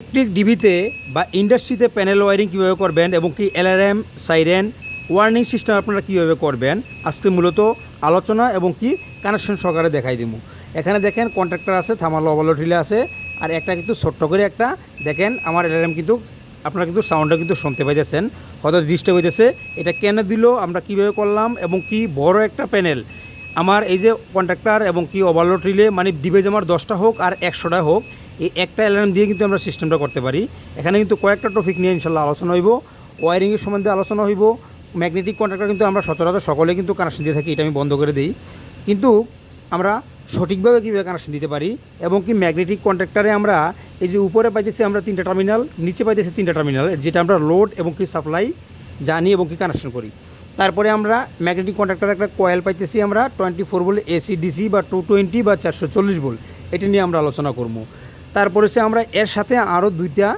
Electric ডিবিতে বা ইন্ডাস্ট্রিতে panel wiring কীভাবে করবেন এবং কি অ্যালার্ম, সাইরেন, ওয়ার্নিং সিস্টেম আপনারা কীভাবে করবেন, আজকে মূলত আলোচনা এবং কি কানেকশন সহকারে দেখাই দিব। এখানে দেখেন কন্ট্রাক্টর আছে, থামাল অবলটিলে আছে, আর একটা কিন্তু ছোট্ট করে একটা, দেখেন আমার অ্যালার্ম কিন্তু, আপনারা কিন্তু সাউন্ডটা কিন্তু শুনতে পাইতেছেন, হয়তো ডিস্টার্ব হইতেছে, এটা কেন দিল, আমরা কীভাবে করলাম এবং কি বড় একটা প্যানেল। আমার এই যে কন্ট্রাক্টর এবং কি ওভারলোড রিলে মানে ডিভাইস আমার দশটা হোক আর একশোটা হোক এই একটা অ্যালার্ম দিয়ে কিন্তু আমরা সিস্টেমটা করতে পারি। এখানে কিন্তু কয়েকটা টপিক নিয়ে ইনশাল্লাহ আলোচনা হইব। ওয়ারিংয়ের সম্বন্ধে আলোচনা হইব। ম্যাগনেটিক কন্ট্রাক্টর কিন্তু আমরা সচরাচর সকলে কিন্তু কানেকশন দিয়ে থাকি, এটা আমি বন্ধ করে দিই। কিন্তু আমরা সঠিকভাবে কীভাবে কানেকশন দিতে পারি এবং কি ম্যাগনেটিক কন্ট্রাক্টরে আমরা এই যে উপরে পাইতেছি আমরা তিনটা টার্মিনাল নিচে পাইতেছি তিনটা টার্মিনাল যেটা আমরা লোড এবং কি সাপ্লাই জানি এবং কি কানেকশন করি। তারপরে আমরা ম্যাগনেটিক কন্ট্রাক্টর একটা কয়েল পাইতেছি আমরা টোয়েন্টি ফোর বলে এসি ডিসি বা টু টোয়েন্টি বা চারশো চল্লিশ বল এটা নিয়ে আমরা আলোচনা করব। তারপরে সে আমরা এর সাথে আরও দুইটা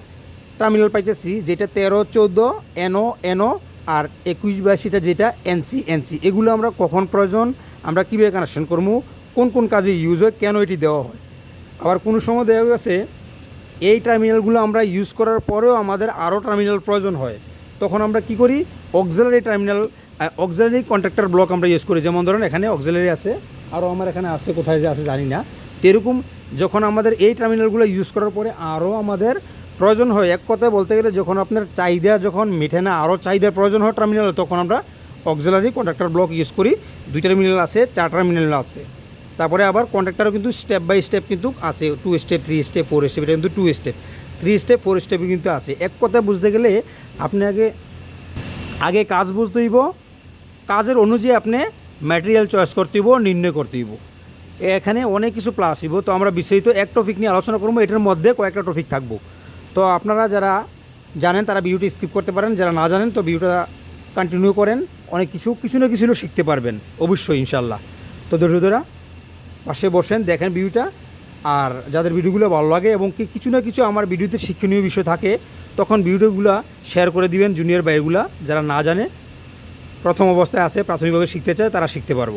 টার্মিনাল পাইতেছি, যেটা তেরো, চৌদ্দো, এনও এনও আর একুশ বাইশিটা যেটা এনসি এনসি। এগুলো আমরা কখন প্রয়োজন, আমরা কীভাবে কানেকশন করব, কোন কোন কাজে ইউজ হয়, কেন এটি দেওয়া হয়। আবার কোনো সময় দেওয়া গেছে এই টার্মিনালগুলো আমরা ইউজ করার পরেও আমাদের আরও টার্মিনাল প্রয়োজন হয়। তখন আমরা কি করি auxiliary terminal auxiliary contractor block আমরা ইউজ করি। যেমন ধরেন এখানে অক্সিলারি আছে আরও আমার এখানে আছে, কোথায় যে আছে জানি না। এরকম যখন আমাদের এই টার্মিনালগুলো ইউজ করার পরে আরও আমাদের প্রয়োজন হয়। এক কথায় বলতে গেলে যখন আপনার চাহিদা যখন মিঠে না আরও চাহিদার প্রয়োজন হয় টার্মিনাল তখন আমরা অক্সিলারি কন্ট্রাক্টর ব্লক ইউজ করি। দুই টার্মিনাল আছে চার টার্মিনাল আছে। তারপরে আবার কন্ট্রাক্টারও কিন্তু স্টেপ বাই স্টেপ কিন্তু আছে। Two step three step four step এটা কিন্তু two step three step four স্টেপে কিন্তু আছে। এক কথায় বুঝতে গেলে আপনি আগে আগে কাজ বুঝতে হইব। কাজের অনুযায়ী আপনি ম্যাটেরিয়াল চয়েস করতে হইব, নির্ণয় করতে হইব। এখানে অনেক কিছু প্লাস হইব তো আমরা বিস্তারিত এক টপিক নিয়ে আলোচনা করব, এটার মধ্যে কয়েকটা টপিক থাকব। তো আপনারা যারা জানেন, তারা ভিডিওটি স্কিপ করতে পারেন, যারা না জানেন, তো ভিডিওটা কন্টিনিউ করেন, অনেক কিছু কিছু না কিছু শিখতে পারবেন, অবশ্যই ইনশাল্লাহ তো দর্শকরা পাশে বসেন, দেখেন ভিডিওটা আর যাদের ভিডিওগুলো ভালো লাগে এবং কি কিছু না কিছু আমার ভিডিওতে শিক্ষণীয় বিষয় থাকে, তখন ভিডিওগুলো শেয়ার করে দিবেন জুনিয়র বাইরগুলা যারা না জানে, প্রথম অবস্থায় আছে, প্রাথমিকভাবে শিখতে চায়, তারা শিখতে পারব।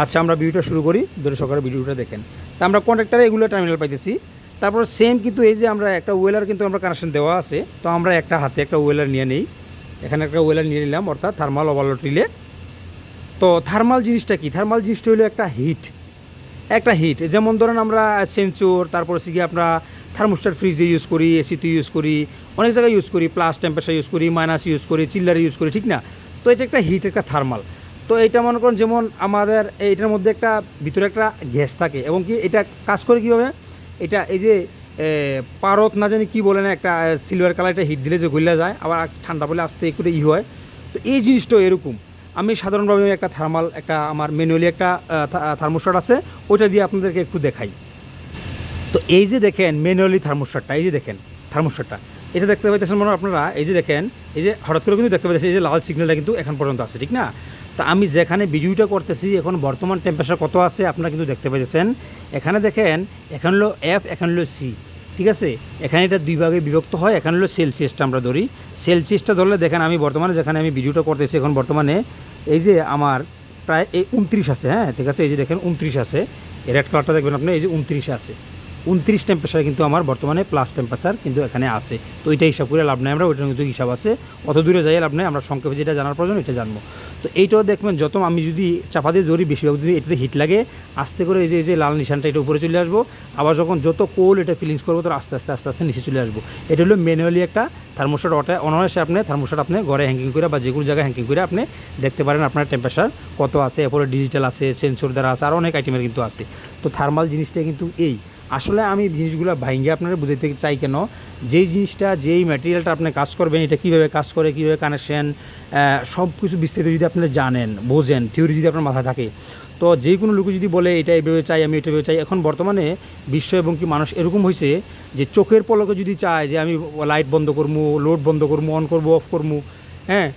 আচ্ছা আমরা ভিডিওটা শুরু করি, ধরে সকালে ভিডিওটা দেখেন। তা আমরা কন্ট্রাক্টারে এগুলো টার্মিনাল পাইতেছি। তারপর সেম কিন্তু এই যে আমরা একটা ওয়েলার কিন্তু আমরা কানেকশন দেওয়া আছে। তো আমরা একটা হাতে একটা ওয়েলার নিয়ে নিই। এখানে একটা ওয়েলার নিয়ে নিলাম, অর্থাৎ থার্মাল ওভারলোড রিলে তো থার্মাল জিনিসটা কি? থার্মাল জিনিসটা হলো একটা হিট একটা হিট যেমন ধরেন আমরা সেন্সর তারপর হচ্ছে গিয়ে আমরা থার্মোস্টার ফ্রিজে ইউজ করি এসিতে ইউজ করি, অনেক জায়গায় ইউজ করি প্লাস টেম্পারেচার ইউজ করি মাইনাস ইউজ করি চিল্লার ইউজ করি, ঠিক না? তো এটা একটা হিট একটা থার্মাল তো এটা মনে করেন যেমন আমাদের এইটার মধ্যে একটা, ভিতরে একটা গ্যাস থাকে এবং কি এটা কাজ করে কীভাবে? এটা এই যে পারত না জানি কি বলে না, একটা সিলভার কালারটা হিট দিলে যে গলিয়া যায়, আবার ঠান্ডা বলে আসতে একটু ই হয়। তো এই জিনিসটাও এরকম। আমি সাধারণভাবে একটা থার্মাল একটা আমার ম্যানুয়ালি একটা থার্মোস্টার আছে, ওইটা দিয়ে আপনাদেরকে একটু দেখাই। তো এই যে দেখেন ম্যানুয়ালি থার্মোস্টারটা এই যে দেখেন থার্মোস্টারটা এটা দেখতে পাইতেছেন মনে আপনারা? এই যে দেখেন, এই যে হঠাৎ করে কিন্তু দেখতে পাইতেছেন, এই যে লাল সিগন্যালটা কিন্তু এখন পর্যন্ত আছে, ঠিক না? তা আমি যেখানে ভিডিওটা করতেছি, এখন বর্তমান টেম্পারেচার কত আছে আপনারা কিন্তু দেখতে পাইতেছেন এখানে দেখেন, এখানে হলো এফ এখানে হলো সি ঠিক আছে? এখানে এটা দুই ভাগে বিভক্ত হয়, এখানে হলো সেলসিয়াসটা আমরা ধরি। সেলসিয়াসটা ধরলে দেখেন আমি বর্তমানে যেখানে আমি ভিডিওটা করতেছি, এখন বর্তমানে এই যে আমার প্রায় এই উনত্রিশ আছে হ্যাঁ? ঠিক আছে? এই যে দেখেন, উনত্রিশ আছে। রেড কালারটা দেখবেন আপনি, এই যে উনত্রিশ আছে। উনত্রিশ টেম্পারেচার কিন্তু আমার বর্তমানে প্লাস টেম্পারেচার কিন্তু এখানে আছে। তো এটা হিসাব করে লাভ নেই আমরা, ওইটার কিন্তু হিসাব আছে। অত দূরে যাই লাভ নেই, আমরা সংক্ষেপে যেটা জানার প্রয়োজন, এটা জানব। তো এইটাও দেখবেন, যত আমি যদি চাপা দিয়ে ধরি, বেশিরভাগ যদি এটাতে হিট লাগে, আস্তে করে এই যে এই যে লাল নিশানটা, এটা উপরে চলে আসব। আবার যখন যত কোল এটা ফিলিংস করব তো আস্তে আস্তে আস্তে আস্তে নিচে চলে আসব। এটা হলো ম্যানুয়ালি একটা থার্মোস্টার অটা অনায়াসে আপনি থার্মোস্টার আপনি ঘরে হ্যাঙ্কিং করে বা যে কোনো জায়গায় হ্যাঙ্কিং করে আপনি দেখতে পারেন আপনার টেম্পারেচার কত আছে। এরপরে ডিজিটাল আছে সেন্সর দ্বারা আছে, আর অনেক আইটেমের কিন্তু আছে। তো থার্মাল জিনিসটা কিন্তু এই। আসলে আমি জিনিসগুলো ভাইঙ্গে আপনারা বুঝাইতে চাই কেন? যেই জিনিসটা, যেই ম্যাটেরিয়ালটা আপনি কাজ করবেন, এটা কীভাবে কাজ করে, কীভাবে কানেকশন সব কিছু বিস্তারিত যদি আপনি জানেন, বোঝেন থিওরি যদি আপনার মাথায় থাকে, তো যে কোনো লোকে যদি বলে, এটা এইভাবে চাই, আমি এটা এভাবে চাই, এখন বর্তমানে বিশ্ব এবং কি মানুষ এরকম হয়েছে যে চোখের পলকে যদি চায় যে আমি লাইট বন্ধ করব লোড বন্ধ করব অন করব অফ করব হ্যাঁ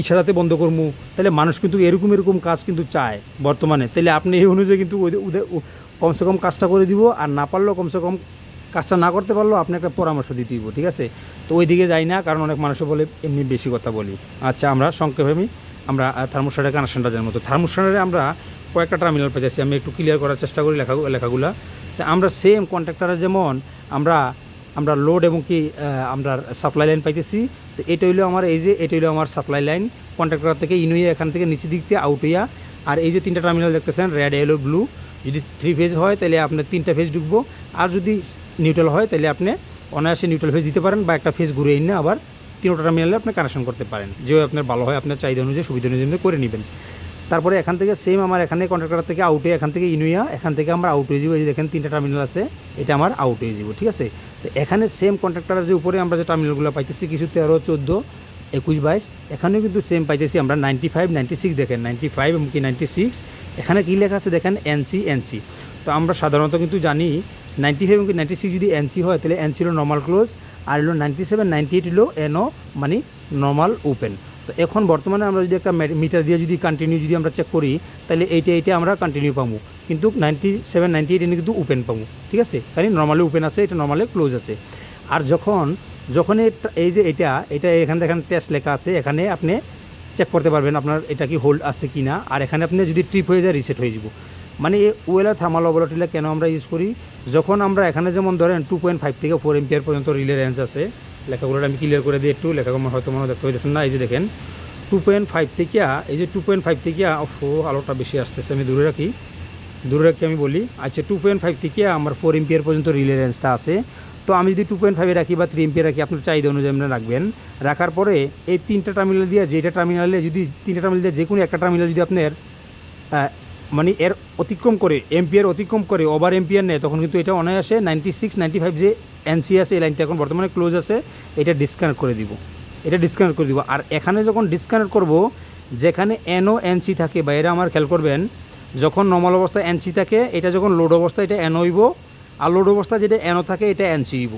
ইশারাতে বন্ধ করব তাহলে মানুষ কিন্তু এরকম এরকম কাজ কিন্তু চায় বর্তমানে। তাহলে আপনি এই অনুযায়ী কিন্তু কমসে কম কাজটা করে দিব আর না পারলেও কমসে কম কাজটা না করতে পারলেও আপনি একটা পরামর্শ দিতে দিব, ঠিক আছে? তো ওই দিকে যাই না, কারণ অনেক মানুষও বলে এমনি বেশি কথা বলি। আচ্ছা আমরা সংক্ষেপে আমি আমরা থার্মোস্টারের কানেকশনটা জানব তো থার্মোস্টারে আমরা কয়েকটা টার্মিনাল পেয়েছি আমি একটু ক্লিয়ার করার চেষ্টা করি লেখা, লেখাগুলা। তা আমরা সেম কন্ট্রাক্টারে যেমন আমরা আমরা লোড এবং কি আমরা সাপ্লাই লাইন পাইতেছি। তো এটা হইল আমার এই যে, এটা হইল আমার সাপ্লাই লাইন কন্ট্রাক্টর থেকে ইনুইয়া এখান থেকে নিচের দিক দিয়ে আউট হইয়া, আর এই যে তিনটা টার্মিনাল দেখতেছেন রেড এলো ব্লু যদি থ্রি ফেজ হয়, তাহলে আপনার তিনটা ফেজ ঢুকবো। আর যদি নিউট্রাল হয়, তাহলে আপনি অনায়াসে নিউট্রাল ফেজ দিতে পারেন বা একটা ফেজ ঘুরে এনে আবার তিনটা টার্মিনালে আপনি কানেকশন করতে পারেন। যেভাবে আপনার ভালো হয়, আপনার চাহিদা অনুযায়ী, সুবিধা অনুযায়ী করে নেবেন। তারপরে এখান থেকে সেম আমার এখানে কন্ট্রাক্টর থেকে আউটে এখান থেকে ইনুইয়া, এখান থেকে আমরা আউট হয়ে যাব। এই দেখেন, তিনটা টার্মিনাল আছে, এটা আমার আউট হয়ে যাব, ঠিক আছে? তো এখানে সেম কন্ট্রাক্টরের যে উপরে আমরা যে টার্মিনালগুলো পাইতেছি, কিছু তেরো, চোদ্দ, একুশ, বাইশ, এখানেও কিন্তু সেম পাইতেছি আমরা নাইনটি ফাইভ নাইনটি সিক্স দেখেন নাইনটি ফাইভ এবং কি নাইনটি সিক্স এখানে কী লেখা আছে দেখেন এনসি এনসি তো আমরা সাধারণত কিন্তু জানি নাইনটি ফাইভ এবং নাইনটি সিক্স যদি এনসি হয়, তাহলে এনসি হলো নর্মাল ক্লোজ আর হলো নাইনটি সেভেন নাইনটি এইট হলো এনও মানে নর্মাল ওপেন তো এখন বর্তমানে আমরা যদি একটা মিটার দিয়ে যদি কন্টিনিউ যদি আমরা চেক করি, তাহলে এইটা এইটা আমরা কন্টিনিউ পাবো। কিন্তু নাইনটি সেভেন নাইনটি এইট কিন্তু ওপেন পাবো। ঠিক আছে? কারণ নর্মালি ওপেন আছে, এটা নর্মালি ক্লোজ আছে। আর যখন যখন এই যে এটা এটা এখানে দেখেন টেস্ট লেখা আছে, এখানে আপনি চেক করতে পারবেন আপনার এটা কি হোল্ড আছে কি না। আর এখানে আপনি যদি ট্রিপ হয়ে যায় রিসেট হয়ে যাব। মানে এই ওয়েলার থার্মাল অবলটিলা কেন আমরা ইউজ করি? যখন আমরা এখানে যেমন ধরেন টু পয়েন্ট ফাইভ থেকে ফোর এম্পিয়ার পর্যন্ত রিলে রেঞ্জ আছে লেখাগুলো আমি ক্লিয়ার করে দিই একটু, লেখাগুলো হয়তো মনে দেখতে পাইতেছেন না। এই যে দেখেন টু পয়েন্ট ফাইভ থেকে, এই যে টু পয়েন্ট ফাইভ থেকে ফো আলোটা বেশি আসতেছে, আমি দূরে রাখি। দূরে রাখি আমি বলি আচ্ছা টু পয়েন্ট ফাইভ থেকে আমার ফোর এম্পিয়ার পর্যন্ত রিলে রেঞ্জটা আছে। তো আমি যদি টু পয়েন্ট ফাইভে রাখি বা থ্রি এম্পিয়ার রাখি, আপনার চাহিদা অনুযায়ী আপনি রাখবেন। রাখার পরে এই তিনটা টার্মিনাল দিয়ে, যেটা টার্মিনালে যদি, তিনটা টার্মিনাল দিয়ে যে কোনো একটা টার্মিনাল যদি আপনার মানে এর অতিক্রম করে এম্পিয়ার অতিক্রম করে ওভার এম্পিয়ার নেয়, তখন কিন্তু এটা অনায়াসে নাইনটি সিক্স নাইনটি ফাইভ যে এনসি আছে এই লাইনটা এখন বর্তমানে ক্লোজ আছে, এটা ডিসকানেক্ট করে দিব। এটা ডিসকানেক্ট করে দিব। আর এখানে যখন ডিসকানেক্ট করব, যেখানে এনও এনসি থাকে বা এরা আমার খেয়াল করবেন, যখন নর্মাল অবস্থায় এনসি থাকে, এটা যখন লোড অবস্থায় এটা এন হইব। আর লোড অবস্থায় যেটা এনও থাকে, এটা এনসি হইব।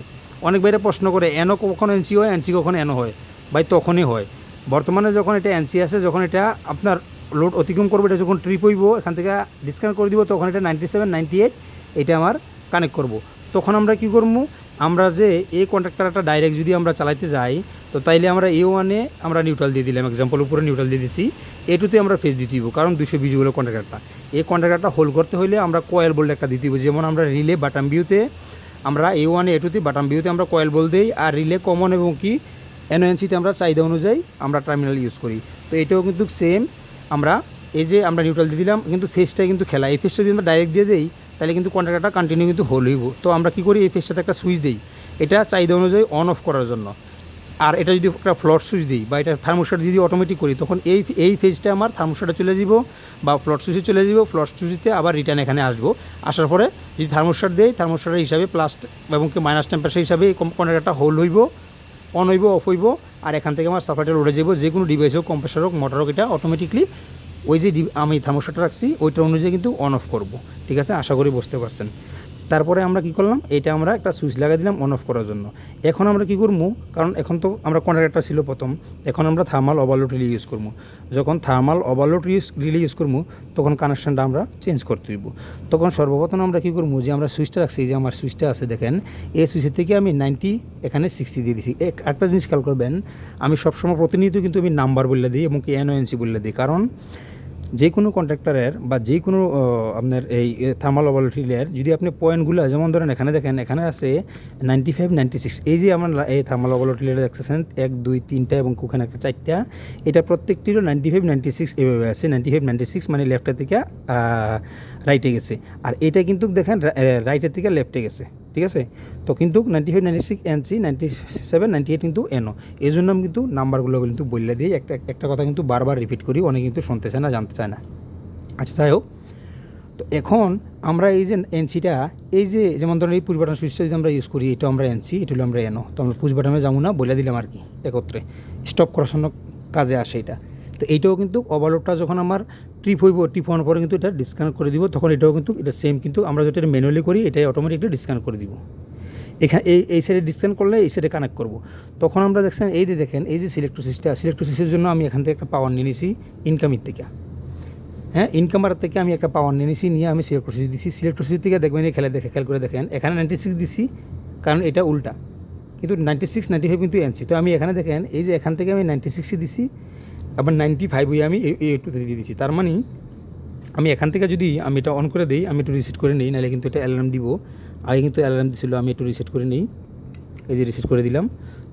অনেক বাইরে প্রশ্ন করে এনও কখন এনসি হয় এনসি কখন এনও হয়? ভাই, তখনই হয়। বর্তমানে যখন এটা এনসি আছে, যখন এটা আপনার লোড অতিক্রম করবে, এটা যখন ট্রিপ হইব, এখান থেকে ডিসকানেক্ট করে দিব, তখন এটা নাইনটি সেভেন নাইনটি এইট এটা আমার কানেক্ট করব। তখন আমরা কি করব? আমরা যে এই কন্ট্রাক্টারটা ডাইরেক্ট যদি আমরা চালাইতে যাই, তো তাইলে আমরা এ ওয়ানে আমরা নিউট্রাল দিয়ে দিলাম। এক্সাম্পল উপরে নিউট্রাল দিয়ে দিছি। এ টুতে আমরা ফেস দিতে দিব কারণ দুশো বিশ হলো কন্ট্রাক্টারটা এই কন্ট্রাক্টারটা হোল্ড করতে হলে আমরা কয়েল বোল্ড একটা দিতে দিব যেমন আমরা রিলে বাটাম ভিউতে আমরা এ ওয়ানে এ টুতে বাটাম ভিউতে আমরা কয়েল বল দিই, আর রিলে কমন এবং কি এনওএনসিতে আমরা চাহিদা অনুযায়ী আমরা টার্মিনাল ইউজ করি। তো এটাও কিন্তু সেম আমরা এই যে আমরা নিউট্রাল দিয়ে দিলাম, কিন্তু ফেসটা কিন্তু খেলা। এই ফেসটা যদি আমরা ডাইরেক্ট দিয়ে দিই তাহলে কিন্তু কন্ট্রাক্টরটা কন্টিনিউ কিন্তু হোল হইব। তো আমরা কী করি? এই ফেসটাতে একটা সুইচ দিই। এটা চাহিদা অনুযায়ী অন অফ করার জন্য। আর এটা যদি একটা ফ্লট সুইচ দিই বা এটা থার্মোস্টার যদি অটোমেটিক করি, তখন এই এই ফেজটা আমার থার্মোস্টারে চলে যাব বা ফ্লট সুইচে চলে যাব ফ্লট সুইচতে আবার রিটার্ন এখানে আসব। আসার পরে যদি থার্মোস্টার দেই থার্মোস্টারের হিসাবে প্লাস এবং কি মাইনাস টেম্পারেচার হিসাবে এই কন্ট্রাক্টরটা হোল হইব অন হইব অফ হইব। আর এখান থেকে আমার সাপ্লাইটা উঠে যাব যে কোনো ডিভাইস হোক কম্প্রেসার হোক মোটর হোক, এটা অটোমেটিকলি ওই যে আমি থার্মোস্টারটা রাখছি, ওইটা অনুযায়ী কিন্তু অন অফ করব। ঠিক আছে? আশা করি বুঝতে পারছেন। তারপরে আমরা কি করলাম? এটা আমরা একটা সুইচ লাগিয়ে দিলাম অন অফ করার জন্য। এখন আমরা কি করব? কারণ এখন তো আমরা কন্ট্রাক্টরটা ছিল প্রথম। এখন আমরা থার্মাল ওভারলোড রিলি ইউজ করব। যখন thermal overload use relay use করব, তখন কানেকশনটা আমরা চেঞ্জ করতে দিব তখন সর্বপ্রথম আমরা কি করব? যে আমরা সুইচটা রাখছি যে আমার সুইচটা আছে, দেখেন, এই সুইচের থেকে আমি নাইনটি এখানে সিক্সটি দিয়ে দিছি। এক একটা জিনিস খেয়াল করবেন, আমি সবসময় প্রতিনিয়ত কিন্তু আমি নাম্বার বললে দিই এবং কি এনওএনসি বললে দিই। কারণ যে কোনো কন্ট্রাক্টরের বা যে কোনো আপনার এই থার্মাল অবলিটিলের যদি আপনি পয়েন্টগুলো যেমন ধরেন এখানে দেখেন, এখানে আছে নাইনটি ফাইভ নাইনটি সিক্স এই যে আমার এই থার্মাল অবলিটিলের দেখতেছেন, এক, দুই, তিনটা এবং ওখানে একটা চারটা, এটা প্রত্যেকটিরও নাইনটি ফাইভ নাইনটি সিক্স এভাবে আছে। নাইনটি ফাইভ নাইনটি সিক্স মানে লেফটের থেকে রাইটে গেছে। আর এটা কিন্তু দেখেন রাইটের থেকে লেফটে গেছে, ঠিক আছে? তো কিন্তু ninety five ninety six NC ninety seven ninety eight কিন্তু এনও এই জন্য আমি কিন্তু নাম্বারগুলো কিন্তু বললে দিই। একটা একটা কথা কিন্তু বারবার রিপিট করি, অনেকে কিন্তু শুনতে চায় না, জানতে চায় না। আচ্ছা যাই হোক। তো এখন আমরা এই যে এনসিটা এই যে যেমন ধরেন এই পুশ বাটন সুইচটা যদি আমরা ইউজ করি, এটা আমরা এনসি এটা হলো আমরা এনো তো আমরা পুশ বাটনে যাব না, বলে দিলাম আর কি একত্রে। স্টপ করার জন্য কাজে আসে এটা। তো এইটাও কিন্তু ওভারলোডটা যখন আমার ট্রিপ হইব ট্রিপ হওয়ার পরে কিন্তু এটা ডিসকানেক্ট করে দিব, তখন এটাও কিন্তু, এটা সেম কিন্তু আমরা যেটা ম্যানুয়ালি করি, এটাই অটোমেটিকলি ডিসকানেক্ট করে দিব। এখানে এই এই সাইডে ডিসকানেক্ট করলে এই সাইডে কানেক্ট করব। তখন আমরা দেখছেন, এই যে দেখেন, এই যে সিলেক্ট্রোসিসটা সিলেক্ট্রোসিসের জন্য আমি এখান থেকে একটা পাওয়ার নিয়ে নিয়েছি ইনকামের থেকে। হ্যাঁ ইনকামার থেকে আমি একটা পাওয়ার নিয়ে নিয়েছি নিয়ে আমি সিলেক্ট্রোসিস দিছি সিলেক্ট্রোসিস থেকে দেখবেন খেলা দেখে, খেয়াল করে দেখেন, এখানে নাইনটি সিক্স দিছি কারণ এটা উল্টা। কিন্তু নাইনটি সিক্স নাইনটি ফাইভ কিন্তু এনসি তো আমি এখানে দেখেন, এই যে এখান থেকে আমি নাইনটি সিক্সই দিছি আবার নাইনটি ফাইভ হয়ে আমি টুতে দিয়ে দিছি। তার মানে আমি এখান থেকে যদি আমি এটা অন করে দিই, আমি একটু রিসেট করে নিই, নাহলে কিন্তু এটা অ্যালার্ম দিব। আগে কিন্তু অ্যালার্ম দিছিল, আমি একটু রিসেট করে নিই। এই যে রিসিট করে দিলাম।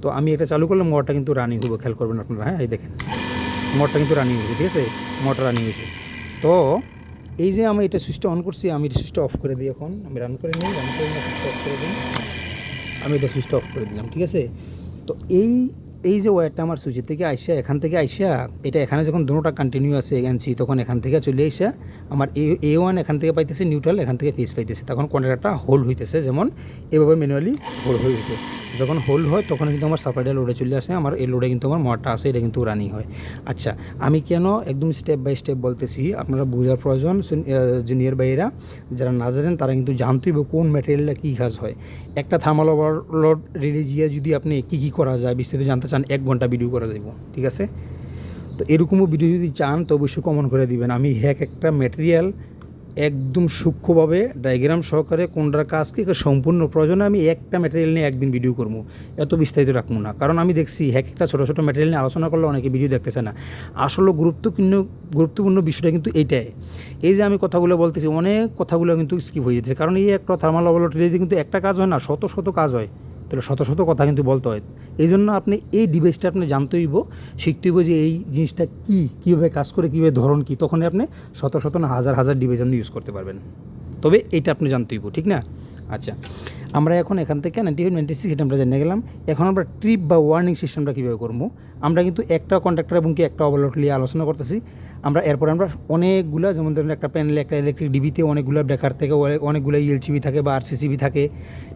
তো আমি এটা চালু করলাম মোটরটা কিন্তু রানিং হবে, খেয়াল করবেন আপনারা হ্যাঁ এই দেখেন। মোটরটা কিন্তু রানিং হয়েছে, ঠিক আছে? মোটর রানিং হয়েছে। তো এই যে আমি এটা সুইচটা অন করছি, আমি এটা সুইচটা অফ করে দিই এখন। আমি রান করে নিই রান করে নিয়ে সুইচটা অফ করে দিই। আমি এটা সুইচটা অফ করে দিলাম, ঠিক আছে? তো এই এই যে ওয়্যারটা আমার সুইচের থেকে আইসা, এখান থেকে আইসা, এটা এখানে যখন দুটোটা কন্টিনিউ আছে এনসি তখন এখান থেকে চলে আইসা, আমার এ এ ওয়ান এখান থেকে পাইতেছে নিউট্রাল এখান থেকে ফেস পাইতেছে। তখন কন্ট্রাক্টটা হোল্ড হইতেছে, যেমন এভাবে ম্যানুয়ালি হোল্ড হয়ে গেছে। যখন হোল্ড হয়, তখন কিন্তু আমার সাপ্লাইটা লোডে চলে আসে। আমার এই লোডে কিন্তু আমার মোটরটা আছে, এটা কিন্তু রানিং হয়। আচ্ছা আমি কেন একদম স্টেপ বাই স্টেপ বলতেছি, আপনারা বোঝার প্রয়োজন জুনিয়র ভাইয়েরা, যারা না জানেন, তারা কিন্তু জানতেই কোন ম্যাটেরিয়ালটা কী কাজ হয়। একটা থার্মাল ওভারলোড রিলিজিয়া যদি আপনি কী কী করা যায়, বিস্তারিত জানতে চান, এক ঘণ্টা ভিডিও করা যাব ঠিক আছে? তো এরকমও ভিডিও যদি চান, তো অবশ্যই কমন করে দিবেন। আমি হ্যাক একটা ম্যাটেরিয়াল একদম সূক্ষ্মভাবে ডায়াগ্রাম সহকারে কোনটার কাজ কি সম্পূর্ণ প্রয়োজনে আমি একটা ম্যাটেরিয়াল নিয়ে একদিন ভিডিও করব। এত বিস্তারিত রাখব না। কারণ আমি দেখছি এক একটা ছোটো ছোটো ম্যাটেরিয়াল নিয়ে আলোচনা করলে অনেকে ভিডিও দেখতেছে না। আসলে গুরুত্বপূর্ণ গুরুত্বপূর্ণ বিষয়টা কিন্তু এইটাই। এই যে আমি কথাগুলো বলতেছি, অনেক কথাগুলো কিন্তু স্কিপ হয়ে যেতেছে। কারণ এই একটা থার্মাল অবলটিতে কিন্তু একটা কাজ হয় না, শত শত কাজ হয়। তাহলে শত শত কথা কিন্তু বলতে হয়। এই জন্য আপনি এই ডিভাইসটা আপনি জানতে হইব, শিখতে যে এই জিনিসটা কী, কীভাবে কাজ করে, কীভাবে ধরন কী, তখনই আপনি শত শত না হাজার হাজার ডিভাইস আপনি ইউজ করতে পারবেন। তবে এটা আপনি জানতে হইব, ঠিক না? আচ্ছা আমরা এখন এখান থেকে নাইনটি ফাইভ নাইনটি সিক্স আমরা জেনে গেলাম। এখন আমরা ট্রিপ বা ওয়ার্নিং সিস্টেমটা কীভাবে করব? আমরা কিন্তু একটা কন্ট্রাক্টর এবং কি একটা ওভারলোড নিয়ে আলোচনা করতেছি। আমরা এরপর আমরা অনেকগুলা, যেমন ধরুন একটা প্যানেলে একটা ইলেকট্রিক ডিবিতে অনেকগুলো ব্রেকার থেকে অনেক- অনেকগুলো ইএলসিবি থাকে বা আরসিসিবি থাকে,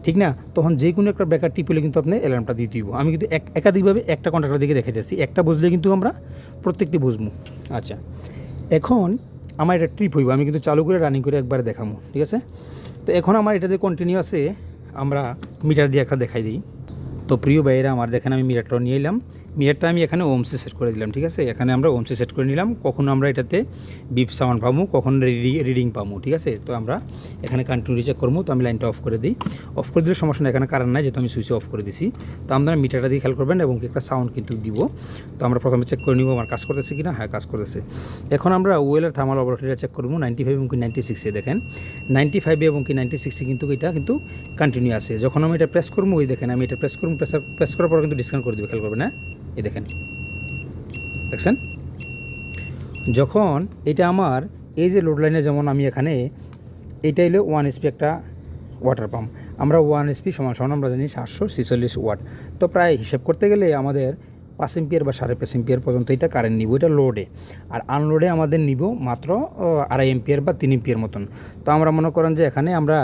ঠিক না? তখন যে কোনো একটা ব্রেকার টিপলে কিন্তু আপনি অ্যালার্মটা দিয়ে দিব। আমি কিন্তু এক, একাধিকভাবে একটা কন্ট্রাক্টর দিকে দেখে দিচ্ছি একটা বুঝলে কিন্তু আমরা প্রত্যেকটি বুঝব। আচ্ছা এখন আমার এটা ট্রিপ হইব, আমি কিন্তু চালু করে রানিং করে একবার দেখাবো ঠিক আছে? তো এখন আমার এটাতে কন্টিনিউ আছে, আমরা মিটার দিয়ে একটা দেখাই দিই। তো প্রিয় ভাইয়েরা, আমার দেখেন আমি মিটারটাও নিয়ে এলাম। মিটারটা আমি এখানে ওমসে সেট করে দিলাম, ঠিক আছে? এখানে আমরা ওমসে সেট করে নিলাম, কখন আমরা এটাতে বিপ সাউন্ড পাবো, কখন রিডিং পাবো, ঠিক আছে? তো আমরা এখানে কন্টিনিউ চেক করব, তো আমি লাইনটা অফ করে দিই। অফ করে দিলে সমস্যা নেই, এখানে কারণ নাই, যেহেতু আমি সুইচ অফ করে দিছি। তো আপনারা মিটারটা দিয়ে খেয়াল করবেন এবং একটা সাউন্ড কিন্তু দিব। তো আমরা প্রথমে চেক করে নিব, আমার কাজ করতেছে কি না হ্যাঁ কাজ করতেছে। এখন আমরা ওয়েলের থার্মাল অপারেটরটা চেক করব নাইনটি ফাইভ এবং কি নাইনটি সিক্সে দেখেন। নাইনটি ফাইভে এবং কি নাইনটি সিক্সে কিন্তু এটা কিন্তু কন্টিনিউ আছে। যখন আমি এটা প্রেস করব, ওই দেখেন, আমি এটা প্রেস করব প্রেস প্রেস করার পর কিন্তু ডিসকাউন্ট করে দেবে, খেয়াল করবেন হ্যাঁ? এই দেখেন। দেখছেন? যখন এটা আমার, এই যে লোড লাইনে যেমন আমি এখানে এটা হলো ওয়ান এসপি একটা ওয়াটার পাম্প আমরা ওয়ান এসপি সমান সমান আমরা জানি সাতশো ছেচল্লিশ ওয়াট। তো প্রায় হিসেব করতে গেলে আমাদের পাঁচ এম্পিয়ার বা সাড়ে পাঁচ এম্পিয়ার পর্যন্ত এটা কারেন্ট নিব, এটা লোডে আর আনলোডে আমাদের নিব মাত্র আড়াই এম্পিয়ার বা তিন এম্পিয়ার মতন। তো আমরা মনে করেন যে এখানে আমরা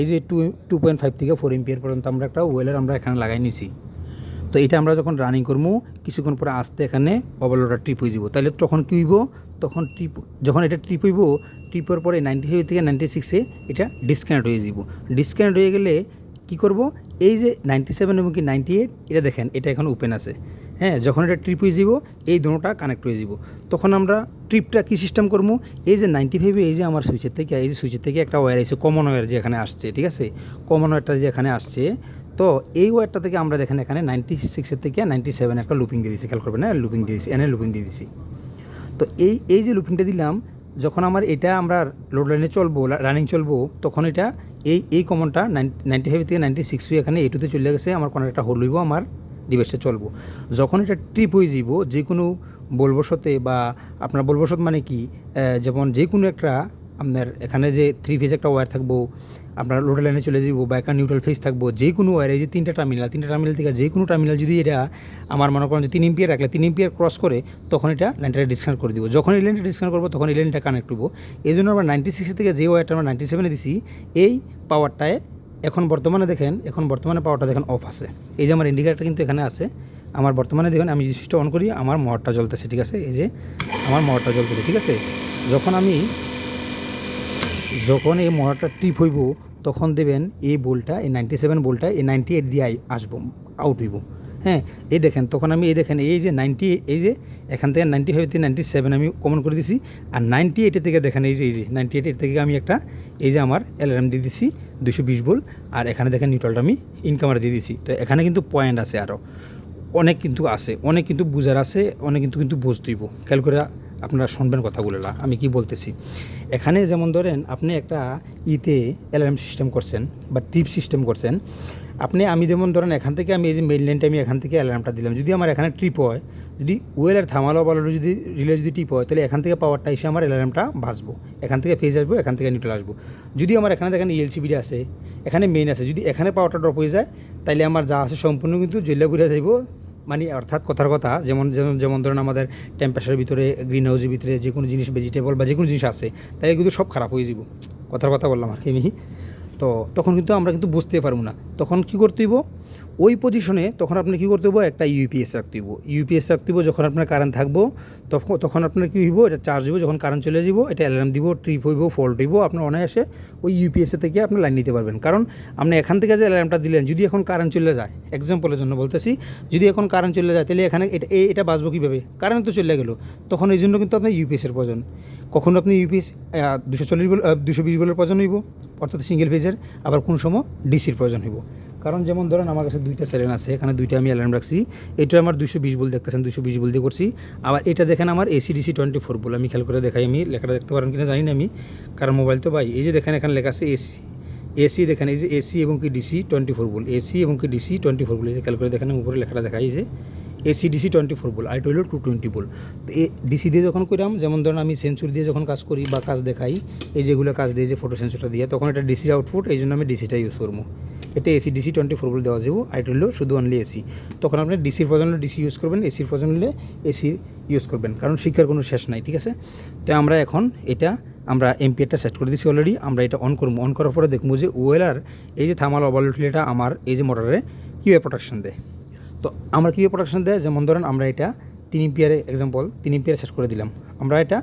এই যে টু টু পয়েন্ট ফাইভ থেকে ফোর এম্পিয়ার পর্যন্ত আমরা একটা ওয়েলের আমরা এখানে লাগাই নিছি। তো এটা আমরা যখন রানিং করব কিছুক্ষণ পরে আসতে এখানে ওভারলোডার ট্রিপ হয়ে যাব। তাহলে তখন কী হইব? তখন ট্রিপ যখন এটা ট্রিপ হইব ট্রিপের পরে নাইনটি ফাইভ থেকে নাইনটি সিক্সে এটা ডিসকানেক্ট হয়ে যাব। ডিসকানেক্ট হয়ে গেলে কি করব? এই যে নাইনটি সেভেন এবং কি নাইনটি এইট এটা দেখেন, এটা এখন ওপেন আছে। হ্যাঁ যখন এটা ট্রিপ হয়ে যাব, এই দুটোটা কানেক্ট হয়ে যাব। তখন আমরা ট্রিপটা কী সিস্টেম করব এই যে নাইনটি ফাইভে এই যে আমার সুইচের থেকে, এই যে সুইচের থেকে একটা ওয়্যার এসে কমন ওয়্যার যে এখানে আসছে, ঠিক আছে? কমন ওয়্যারটা যে এখানে আসছে তো এই ওয়ারটা থেকে আমরা দেখেন এখানে নাইনটি সিক্সের থেকে নাইনটি সেভেন একটা লুপিং দিয়ে দিচ্ছি খেয়াল করবেন না লুপিং দিয়ে দিচ্ছি এনে লুপিং দিয়ে দিচ্ছি তো এই এই যে লুপিংটা দিলাম, যখন আমার এটা আমরা লোড লাইনে চলবো রানিং চলবো, তখন এটা এই এই কমনটা নাইনটি ফাইভ থেকে নাইনটি সিক্স এখানে এটুতে চলে গেছে, আমার কোনো একটা হোল হইব, আমার ডিভাইসটা চলবো। যখন এটা ট্রিপ হয়ে যাব যে কোনো বলবসতে বা আপনার বলবসত মানে কি যেমন যে কোনো একটা আপনার এখানে যে থ্রি ফেজ একটা ওয়্যার থাকব, আপনার লোডার লাইনে চলে যাব বা একটা নিউট্রাল ফেজ থাকব যে কোনো ওয়্যার এই যে তিনটা টার্মিনাল তিনটা টার্মিনাল থেকে যে কোনো টার্মিনাল যদি এটা আমার মনে করেন যে তিন এম্পিয়ার রাখলে, তিন এম্পিয়ার ক্রস করে, তখন এটা লাইনটা ডিসকানেক্ট করে দিব। যখন এই লাইনটা ডিসকানেক্ট করব, তখন এই লাইনটা কানেক্ট করব এই জন্য আমরা নাইনটি সিক্স থেকে যে ওয়্যারটা আমরা নাইনটি সেভেনে দিছি, এই পাওয়ারটায় এখন বর্তমানে দেখেন, এখন বর্তমানে পাওয়ারটা দেখেন অফ আছে। এই যে আমার ইন্ডিকেটার কিন্তু এখানে আছে। আমার বর্তমানে দেখেন, আমি সুইচটা অন করি, আমার মোটরটা জ্বলতেছে, ঠিক আছে? এই যে আমার মোটরটা জ্বলতেছে, ঠিক আছে? যখন আমি যখন এই মোটরটা ট্রিপ হইব, তখন দেবেন এই বোলটা, এই নাইনটি সেভেন বোলটা, এই নাইনটি এইট দিয়ে আসব আউট হইব। হ্যাঁ এই দেখেন, তখন আমি এই দেখেন, এই যে নাইনটি এই যে এখান থেকে নাইনটি ফাইভ থেকে নাইনটি সেভেন আমি কমন করে দিছি, আর নাইনটি এইটের থেকে দেখেন, এই যে এই যে নাইনটি এইট থেকে আমি একটা, এই যে আমার অ্যালার্ম দিয়ে দিছি দুশো বিশ বোল, আর এখানে দেখেন নিউট্রালটা আমি ইনকামার দিয়ে দিছি। তো এখানে কিন্তু পয়েন্ট আছে আরও অনেক কিন্তু আছে, অনেক কিন্তু বুঝার আছে, অনেক কিন্তু কিন্তু বুঝতেইব খেয়াল করে আপনারা শুনবেন কথাগুলো না আমি কি বলতেছি। এখানে যেমন ধরেন, আপনি একটা ইতে অ্যালার্ম সিস্টেম করছেন বা টিপ সিস্টেম করছেন, আপনি আমি যেমন ধরেন, এখান থেকে আমি এই যে মেইন লাইনটা আমি এখান থেকে অ্যালার্মটা দিলাম, যদি আমার এখানে ট্রিপ হয়, যদি ওয়েলের থামালো বালালো যদি রিলে যদি টিপ হয়, তাহলে এখান থেকে পাওয়ারটা এসে আমার অ্যালার্মটা বাঁচবো এখান থেকে ফেজ আসব, এখান থেকে নিউট্রাল আসব। যদি আমার এখানে দেখেন ইএলসিবিডি আছে, এখানে মেইন আছে, যদি এখানে পাওয়ারটা ড্রপ হয়ে যায় তাহলে আমার যা আছে সম্পূর্ণ কিন্তু জল্লা ঘুরে যাইব। মানে অর্থাৎ কথার কথা, যেমন যেমন যেমন ধরেন আমাদের টেম্পারেচারের ভিতরে গ্রিন হাউসের ভিতরে যে কোনো জিনিস ভেজিটেবল বা যে কোনো জিনিস আছে, তাহলে কিন্তু সব খারাপ হয়ে যাব কথার কথা বললাম আর কি আমি। তো তখন কিন্তু আমরা কিন্তু বুঝতে পারব না। তখন কি করতে হইব? ওই পজিশনে তখন আপনি কী করতে হইব? একটা ইউপিএস রাখতে হইব। ইউপিএস রাখতে হইব যখন আপনার কারেন্ট থাকব, তখন তখন আপনার কী হইব? এটা চার্জ হইব, যখন কারেন্ট চলে যাব এটা অ্যালার্ম দিব ট্রিপ হইব ফল্ট হইব আপনার অনায়াসে ওই ইউপিএসে থেকে আপনি লাইন নিতে পারবেন। কারণ আপনি এখান থেকে যে অ্যালার্মটা দিলেন, যদি এখন কারেন্ট চলে যায় এক্সাম্পলের জন্য বলতেছি, যদি এখন কারেন্ট চলে যায়, তাহলে এখানে এটা এটা বাঁচবো কীভাবে? কারেন্ট তো চলে গেলো, তখন এই জন্য কিন্তু আপনার ইউপিএসের প্রয়োজন। কখনো আপনি ইউপিএস দুশো চল্লিশ বল দুশো বিশ বলের প্রয়োজন হইব, অর্থাৎ সিঙ্গেল ফেজের আবার কোন সময় ডিসির প্রয়োজন হইব। কারণ যেমন ধরেন আমার কাছে দুইটা স্যালেন আছে, এখানে দুইটা আমি অ্যালার্ম রাখছি, এটা আমার দুশো বিশ বল দেখতেছেন দুশো বিশ বল দিয়ে করছি। আবার এটা দেখেন আমার এসি ডিসি টোয়েন্টি ফোর বল, আমি খেয়াল করে দেখাই, আমি লেখাটা দেখতে পারেন কিনা জানি না আমি, কারণ মোবাইল তো ভাই, এই যে দেখেন এখানে লেখা আছে এসি এসি দেখেন, এই যে এসি এবং কি ডিসি টোয়েন্টি ফোর বল এসি এবং কি ডিসি টোয়েন্টি ফোর বল, এই যে খেয়াল করে দেখেন, উপরে লেখাটা দেখাই যে এসি ডিসি টোয়েন্টি ফোর বল আই হলো টু টোয়েন্টি বল। তো এ ডিসি দিয়ে যখন করিলাম যেমন ধরেন আমি সেন্সর দিয়ে যখন কাজ করি বা কাজ দেখাই, এই যেগুলো কাজ দিয়ে যে ফটো সেন্সরটা দিয়ে, তখন এটা ডিসির আউটপুট এই জন্য আমি ডিসিটা ইউজ করব। এটা এসি ডিসি টোয়েন্টি ফোর বলে দেওয়া যাব আই হলো শুধু অনলি এসি তখন আপনি ডিসির প্রয়োজন হলে ডিসি ইউজ করবেন এসির প্রয়োজন হলে এসির ইউজ করবেন, কারণ শিক্ষার কোনো শেষ নাই, ঠিক আছে? তো আমরা এখন এটা, আমরা এমপিআরটা সেট করে দিচ্ছি অলরেডি আমরা এটা অন করব। অন করার পরে দেখব যে ওয়েলার এই যে থামাল অবলিটা আমার, এই যে মোটরে কীভাবে প্রোটেকশন দেয়? তো আমরা কীভাবে প্রোটেকশন দেয়? যেমন ধরেন আমরা এটা তিন ইম্পিয়ারে এক্সাম্পল তিন ইম্পিয়ারে সেট করে দিলাম। আমরা এটা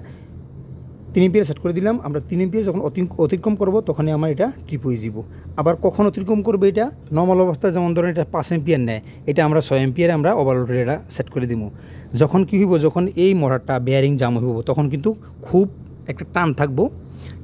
তিন এম্পিয়ার সেট করে দিলাম, আমরা তিন এম্পিয়ার যখন অতি- অতিক্রম করব, তখনই আমার এটা ট্রিপ হয়ে যাব আবার কখন অতিক্রম করবে এটা? নর্মাল অবস্থা যেমন ধরেন এটা পাঁচ এম্পিয়ার নেয়, এটা আমরা ছয় এম্পিয়ারে আমরা ওভারলোডের এটা সেট করে দিব যখন কী হইব, যখন এই মোটরটা বেয়ারিং জাম হইব, তখন কিন্তু খুব একটা টান থাকব।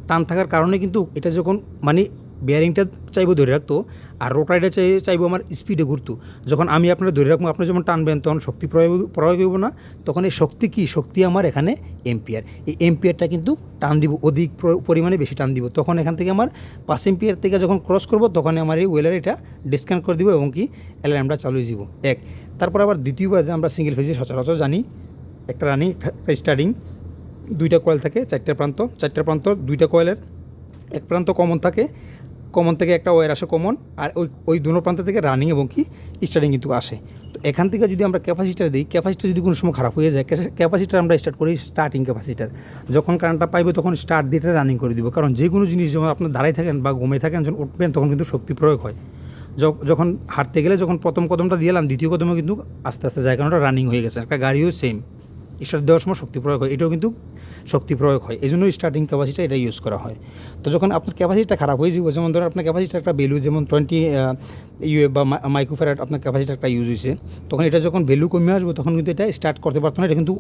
টান থাকার কারণে কিন্তু এটা যখন মানে বেয়ারিংটা চাইব ধরে রাখতো আর রোটারিটা চাই, চাইব আমার স্পিডে ঘুরতো। যখন আমি আপনার ধরে রাখব, আপনি যখন টানবেন, তখন শক্তি প্রয়োগ প্রয়োগ হইব না, তখন এই শক্তি কি? শক্তি আমার এখানে এম্পিয়ার এই এম্পিয়ারটা কিন্তু টান দিব, অধিক পরিমাণে বেশি টান দিব। তখন এখান থেকে আমার পাঁচ এম্পিয়ার থেকে যখন ক্রস করব তখন আমার এই ওয়েলার এটা ডিসকানেক্ট করে দিব এবং কি অ্যালার্মটা চালু যাব। এক। তারপর আবার দ্বিতীয়বার যে আমরা সিঙ্গেল ফেজে সচরাচর জানি। একটা রানিং স্টার্টিং দুইটা কয়েল থাকে, চারটা প্রান্ত। চারটা প্রান্ত দুইটা কয়েলের এক প্রান্ত কমন থাকে। কমন থেকে একটা ওয়ার আসে কমন আর ওই ওই দুনো প্রান্ত থেকে রানিং এবং কি স্টার্টিং কিন্তু আসে। তো এখান থেকে যদি আমরা ক্যাপাসিটার দিই ক্যাপাসিটার যদি কোনো সময় খারাপ হয়ে যায় ক্যাপাসিটার আমরা স্টার্ট করি স্টার্টিং ক্যাপাসিটার যখন কারেন্টটা পাইবে তখন স্টার্ট দিয়ে রানিং করে দিব। কারণ যে কোনো জিনিস যখন আপনার দাঁড়ায় থাকেন বা ঘুমিয়ে থাকেন, যখন উঠবেন তখন কিন্তু শক্তি প্রয়োগ হয়। যখন হাঁটতে গেলে যখন প্রথম কদমটা দিলাম, দ্বিতীয় কদমে কিন্তু আস্তে আস্তে যায়, কারণ ওটা রানিং হয়ে গেছে। একটা গাড়িও সেম স্টার্ট দেওয়ার সময় শক্তি প্রয়োগ হয়। এটাও কিন্তু শক্তি প্রয়োগ হয়। এই জন্য স্টার্টিং ক্যাপাসিটি এটা ইউজ করা হয়। তো যখন আপনার ক্যাপাসিটিটা খারাপ হয়ে যাবে, যেমন ধরুন আপনার ক্যাপাসিটি একটা ভ্যালু যেমন টোয়েন্টি ইউএ বা মাইক্রোফেরাট আপনার ক্যাপাসিটি একটা ইউজ হয়েছে, তখন এটা যখন ভ্যালু কমে আসবে, তখন কিন্তু এটা স্টার্ট করতে পারতো না। এটা কিন্তু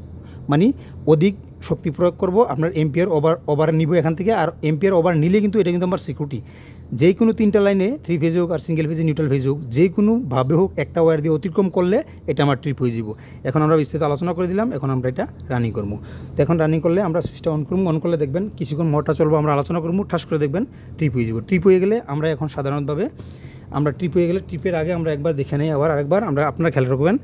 মানে অধিক শক্তি প্রয়োগ করব, আপনার এম্পিয়ার ওভার ওভার নিব এখান থেকে, আর এম্পিয়ার ওভার নিলে কিন্তু এটা কিন্তু আমার সিকিউরিটি যে কোনো তিনটা লাইনে থ্রি ফেজ হোক আর সিঙ্গেল ফেজে নিউট্রাল ফেজ হোক যে কোনোভাবে হোক একটা ওয়্যার দিয়ে অতিক্রম করলে এটা আমার ট্রিপ হয়ে যাব। এখন আমরা বিস্তারিত আলোচনা করে দিলাম, এখন আমরা এটা রানিং করব। তো এখন রানিং করলে আমরা সুইচটা অন করব অন করলে দেখবেন কিছুক্ষণ মোটরটা চলবো, আমরা আলোচনা করব, ঠাস করে দেখবেন ট্রিপ হয়ে যাব। ট্রিপ হয়ে গেলে আমরা এখন সাধারণভাবে, আমরা ট্রিপ হয়ে গেলে ট্রিপের আগে আমরা একবার দেখে নেই আবার, আরেকবার আমরা আপনারা খেয়াল রাখবেন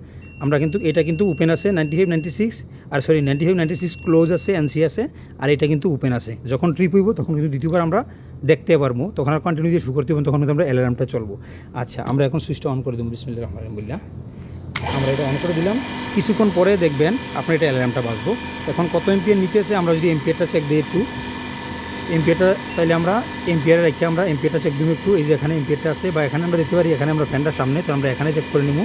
আমরা কিন্তু, এটা কিন্তু ওপেন আছে নাইনটি ফাইভ নাইনটি সিক্স আর sorry ninety five ninety six close আছে এনসি আছে, আর এটা কিন্তু ওপেন আছে। যখন ট্রিপ হইব, তখন কিন্তু দ্বিতীয়বার আমরা দেখতে পারব, তখন আর কন্টিনিউ দিয়ে শুরু করতে পারব তখন কিন্তু আমরা অ্যালার্মটা চলবো। আচ্ছা আমরা এখন সুইচটা অন করে দেবো বিসমিল্লা রহমান রহিমুল্লাহ আমরা এটা অন করে দিলাম। কিছুক্ষণ পরে দেখবেন, আপনার এটা অ্যালার্মটা বাজবো। এখন কত এমপিয়ার নিতেছে, আমরা যদি এমপিয়ারটা চেক দিই একটু। এমপিয়ারটা তাইলে আমরা এমপিয়ারে রেখে আমরা এমপিয়ারটা চেক দিব একটু। এই যে এখানে এমপিয়ারটা আছে, বা এখানে আমরা দেখতে পারি, এখানে আমরা ফ্যানটার সামনে, তো আমরা এখানে চেক করে নিব।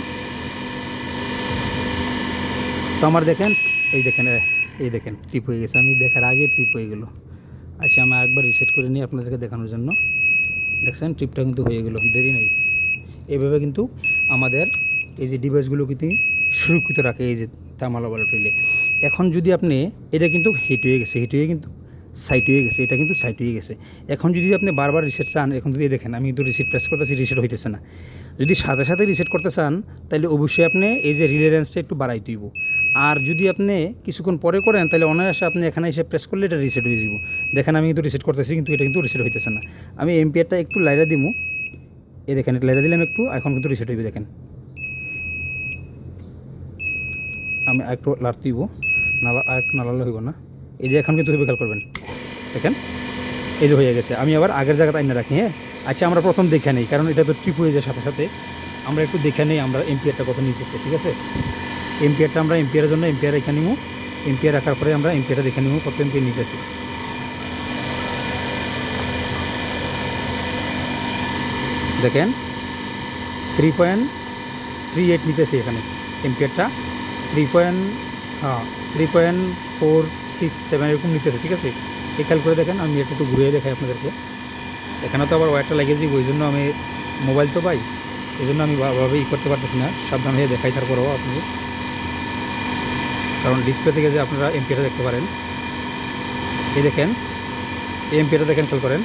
তো আমার দেখেন, এই দেখেন এই দেখেন ট্রিপ হয়ে গেছে। আমি দেখার আগে ট্রিপ হয়ে গেলো। আচ্ছা আমি একবার রিসেট করে নিই আপনাদেরকে দেখানোর জন্য। দেখছেন ট্রিপটা কিন্তু হয়ে গেলো, দেরি নেই। এভাবে কিন্তু আমাদের এই যে ডিভাইসগুলো কিন্তু সুরক্ষিত রাখে, এই যে তামালা ট্রিলে। এখন যদি আপনি, এটা কিন্তু হিট হয়ে গেছে হিট হয়ে কিন্তু সাইট হয়ে গেছে, এটা কিন্তু সাইট হয়ে গেছে। এখন যদি আপনি বারবার রিসেট চান, এখন যদি দেখেন, আমি কিন্তু রিসেট প্রেস করতেছি রিসেট হইতেছে না। যদি সাথে সাথে রিসেট করতে চান তাহলে অবশ্যই আপনি এই যে রিলে রেঞ্জটা একটু বাড়াই তুইব আর যদি আপনি কিছুক্ষণ পরে করেন, তাহলে অনায়াসে আপনি এখানে এসে প্রেস করলে এটা রিসেট হয়ে যাব দেখেন আমি কিন্তু রিসেট করতেছি, কিন্তু এটা কিন্তু রিসেট হইতেছে না। আমি এমপিআরটা একটু লাইরা দিমু। এ দেখেন, এটা লাইরা দিলাম একটু, এখন কিন্তু রিসেট হইবে, দেখেন। আমি একটু লাড় দিব নালা আর নালালে হইব না। এই যে এখন কিন্তু খেয়াল করবেন। দেখেন, এই যে হয়ে গেছে। আমি আবার আগের জায়গাতে আইনা রাখি হ্যাঁ? আচ্ছা আমরা প্রথম দেখে নেই, কারণ এটা তো ট্রিপ হয়ে যায় সাথে সাথে। আমরা একটু দেখে নেই, আমরা এমপিআরটা কত নিতেছে, ঠিক আছে? এমপিআরটা আমরা এমপিআরের জন্য এমপিআর রেখে নিব এমপিআর রাখার পরে আমরা এমপিআরটা দেখে নিব কত এমপিআর নিতেছি দেখেন থ্রি পয়েন্ট থ্রি এইট নিতেছি এখানে এমপিআরটা থ্রি পয়েন্ট হ্যাঁ three point four six seven এরকম নিতেছে ঠিক আছে? খেয়াল করে দেখেন, আমি এটা একটু ঘুরিয়ে দেখাই আপনাদেরকে। এখানে তো আবার ওয়ারটা লাগিয়েছি ওই জন্য আমি মোবাইল তো পাই, এই জন্য আমি ভাবে ই করতে পারতেছি না। সাবধান হয়ে দেখাই তারপরেও আপনি কারণ ডিসপ্লে থেকে যে আপনারা এমপিটা দেখতে পারেন, এই দেখেন এমপিটা দেখেন, খেয়াল করেন।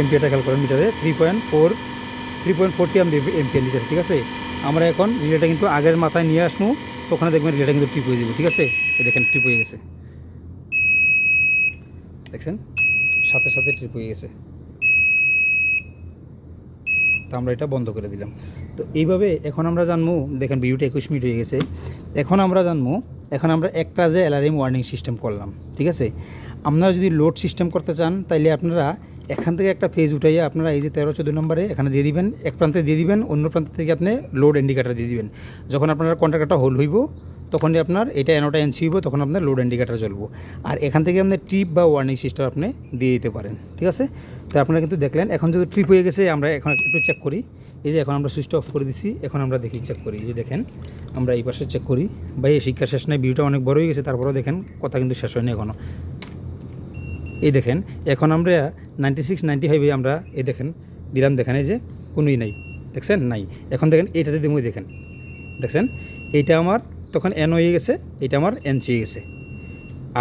এমপিটা খেয়াল করেন মিটারে three point four three point forty আমি এমপিএ নিতেছি ঠিক আছে? আমরা এখন রিলেটা কিন্তু আগের মাথায় নিয়ে আসব, তো ওখানে দেখবেন রিলেটা কিন্তু ট্রিপ হয়ে যাবে, ঠিক আছে? এই দেখেন ট্রিপ হয়ে গেছে। দেখছেন? সাথে সাথে ট্রিপ হয়ে গেছে। তো আমরা এটা বন্ধ করে দিলাম। তো এইভাবে এখন আমরা জানব, দেখেন ভিডিওটা একুশ মিনিট হয়ে গেছে, এখন আমরা জানব, এখন আমরা একটা যে অ্যালার্ম ওয়ার্নিং সিস্টেম করলাম, ঠিক আছে? আপনারা যদি লোড সিস্টেম করতে চান, তাইলে আপনারা এখান থেকে একটা ফেজ উঠাইয়া আপনারা এই যে তেরো, চোদ্দ নম্বরে এখানে দিয়ে দিবেন, এক প্রান্তে দিয়ে দিবেন, অন্য প্রান্ত থেকে আপনি লোড ইন্ডিকেটার দিয়ে দিবেন। যখন আপনার কন্ট্রাক্টটা হোল হইব, তখনই আপনার এটা এনোটা এনসি হইব, তখন আপনার লোড ইন্ডিকেটার জ্বলবো আর এখান থেকে আপনি ট্রিপ বা ওয়ার্নিং সিস্টেম আপনি দিয়ে দিতে পারেন, ঠিক আছে? তো আপনারা কিন্তু দেখলেন, এখন যদি ট্রিপ হয়ে গেছে, আমরা এখন একটু চেক করি। এই যে এখন আমরা সুইচটা অফ করে দিছি, এখন আমরা দেখি চেক করি। এই দেখেন, আমরা এই পাশে চেক করি। ভাই, এই শিক্ষা শেষ নাই, ভিউটা অনেক বড় হয়ে গেছে, তারপরেও দেখেন কথা কিন্তু শেষ হয়নি এখনও এই দেখেন, এখন আমরা নাইনটি সিক্স নাইনটি ফাইভে আমরা, এই দেখেন, দিলাম দেখেন, এই যে কোনোই নাই, দেখছেন? নাই। এখন দেখেন, এইটাতে দিমই দেখেন। দেখছেন? এইটা আমার তখন এন হয়ে গেছে এটা আমার এনসি হয়ে গেছে।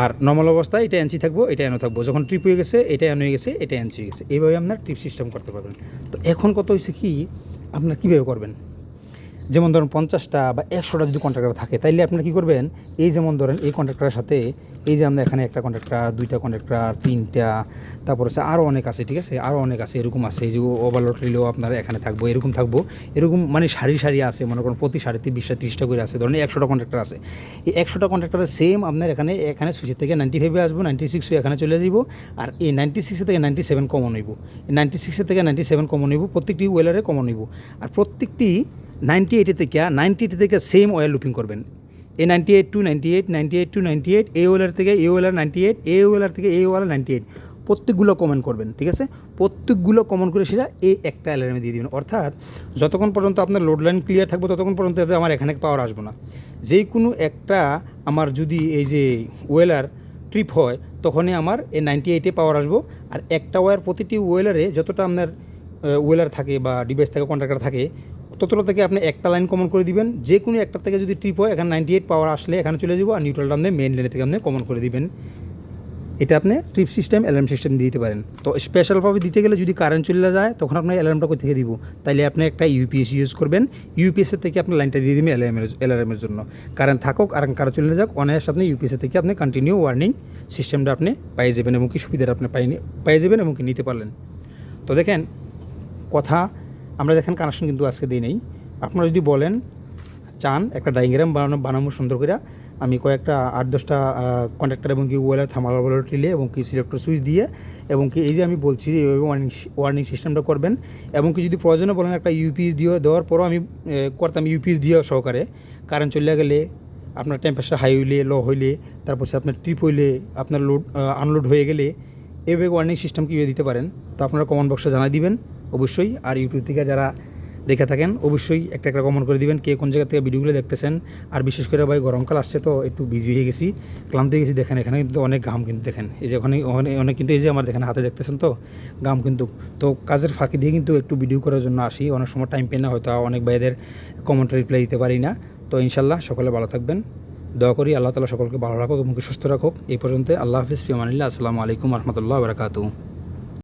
আর নর্মাল অবস্থায় এটা এনসি থাকব, এটা এনও থাকব। যখন ট্রিপ হয়ে গেছে, এটা এন হয়ে গেছে, এটা এনসি হয়ে গেছে। এইভাবে আপনার ট্রিপ সিস্টেম করতে পারবেন। তো এখন কত হয়েছে কি আপনার কীভাবে করবেন? যেমন ধরুন পঞ্চাশটা বা একশোটা যদি কন্ট্রাক্টর থাকে, তাইলে আপনারা কী করবেন? এই যেমন ধরেন এই কন্ট্রাক্টরের সাথে, এই যে আমরা এখানে একটা কন্ট্রাক্টর দুইটা কন্ট্রাক্টর তিনটা, তারপর হচ্ছে আরও অনেক আছে, ঠিক আছে? আরও অনেক আছে, এরকম আছে, এই যে ওভারলোড রিলেও আপনার এখানে থাকব, এরকম থাকব। এরকম মানে সারি সারি আছে, মনে করেন প্রতি সারিতে বিশটা, তিরিশটা করে আছে, ধরেন একশোটা কন্ট্রাক্টর আছে। এই একশোটা কন্ট্রাক্টরের সেম আপনার এখানে এখানে সুইচের থেকে নাইনটি ফাইভে আসব নাইনটি সিক্স এখানে চলে যাব আর এই নাইনটি সিক্সের থেকে নাইনটি সেভেন কমন হইব। নাইনটি সিক্সের থেকে নাইনটি সেভেন কমন হইব, প্রত্যেকটি ওয়েলারে কমন হইব। আর প্রত্যেকটি নাইনটি এইটে থেকে, নাইনটি এইটে থেকে সেম ওয়েল লুপিং করবেন। এ ninety eight to ninety eight ninety eight to ninety eight এ ওয়েলার থেকে এ ওয়েলার নাইনটি এইট এ ওয়েলার থেকে এ ওয়েলার নাইনটি এইট প্রত্যেকগুলো কমেন্ট করবেন, ঠিক আছে? প্রত্যেকগুলো কমন করে সেটা এই একটা অ্যালার্মে দিয়ে দিবেন। অর্থাৎ যতক্ষণ পর্যন্ত আপনার লোড লাইন ক্লিয়ার থাকবে, ততক্ষণ পর্যন্ত আমার এখানে পাওয়ার আসব না। যে কোনো একটা আমার যদি এই যে ওয়েলার ট্রিপ হয়, তখনই আমার এই নাইনটি এইটে পাওয়ার আসব। আর একটা ওয়ার প্রতিটি ওয়েলারে যতটা আপনার ওয়েলার থাকে বা ডিভাইস থাকে কন্ট্রাক্টার থাকে ততটা থেকে আপনি একটা লাইন কমন করে দিবেন। যে কোনো একটা থেকে যদি ট্রিপ হয়, এখানে নাইনটি এইট পাওয়ার আসলে এখানে চলে যাব, আর নিউট্রালটা আপনি মেন লাইনে থেকে আপনি কমন করে দিবেন। এটা আপনি ট্রিপ সিস্টেম অ্যালার্ম সিস্টেম দিয়ে দিতে পারেন। তো স্পেশালভাবে দিতে গেলে যদি কারেন্ট চলে যায়, তখন আপনার অ্যালার্মটা কোথা থেকে দিব? তাইলে আপনি একটা ইউপিএস ইউজ করবেন। ইউপিএসের থেকে আপনি লাইনটা দিয়ে দিবেন অ্যালার্মের অ্যালার্মের জন্য। কারেন্ট থাকুক, আর কারও চলে যাক, অনায়াস আপনি ইউপিএসের থেকে আপনি কন্টিনিউ ওয়ার্নিং সিস্টেমটা আপনি পাই যাবেন এবং কি সুবিধাটা আপনি পাই পাই যাবেন এবং কি নিতে পারলেন। তো দেখেন, কথা আমরা দেখেন কানেকশন কিন্তু আজকে দিই নেই। আপনারা যদি বলেন, চান একটা ডাইগ্রাম বানানো বানাবো সুন্দর করে আমি কয়েকটা আট দশটা কন্ট্রাক্টর এবং কি ওয়েলার থামাল ওয়েলার টিলে এবং কি সিলেক্টর সুইচ দিয়ে এবং কি এই যে আমি বলছি ওয়ার্নিং ওয়ার্নিং সিস্টেমটা করবেন এবং কি যদি প্রয়োজনে বলেন একটা ইউপিএস দিয়ে দেওয়ার পরও আমি করতাম ইউপিএস দিয়ে সহকারে। কারেন্ট চলে গেলে আপনার টেম্পারেচার হাই হইলে লো হইলে, তারপর আপনার ট্রিপ হইলে, আপনার লোড আনলোড হয়ে গেলে এভাবে ওয়ার্নিং সিস্টেম কীভাবে দিতে পারেন, তো আপনারা কমেন্ট বক্সে জানাই দিবেন। অবশ্যই আর ইউটিউব থেকে যারা দেখে থাকেন, অবশ্যই একটা একটা কমেন্ট করে দিবেন, কে কোন জায়গা থেকে ভিডিওগুলো দেখতেছেন। আর বিশেষ করে ভাই গরমকাল আসছে তো একটু বিজি হয়ে গেছি, ক্লান্ত হয়ে গেছি। দেখেন, এখানে কিন্তু অনেক ঘাম কিন্তু দেখেন। এই যে ওখানে অনেক কিন্তু এই যে আমার দেখেন হাতে দেখতেছেন তো, ঘাম কিন্তু। তো কাজের ফাঁকি দিয়ে কিন্তু একটু ভিডিও করার জন্য আসি। অনেক সময় টাইম পেয়ে না, হয়তো অনেক ভাইদের কমেন্ট রিপ্লাই দিতে পারি না। তো ইনশাল্লাহ সকলে ভালো থাকবেন। দয়া করি আল্লাহ তালা সকলকে ভালো রাখুক এবং সুস্থ রাখুক। এই পর্যন্ত আল্লাহ হাফিজ। ফিমানিল্লা আসসালামু আলাইকুম রহমতুল্লাহ বারকাতু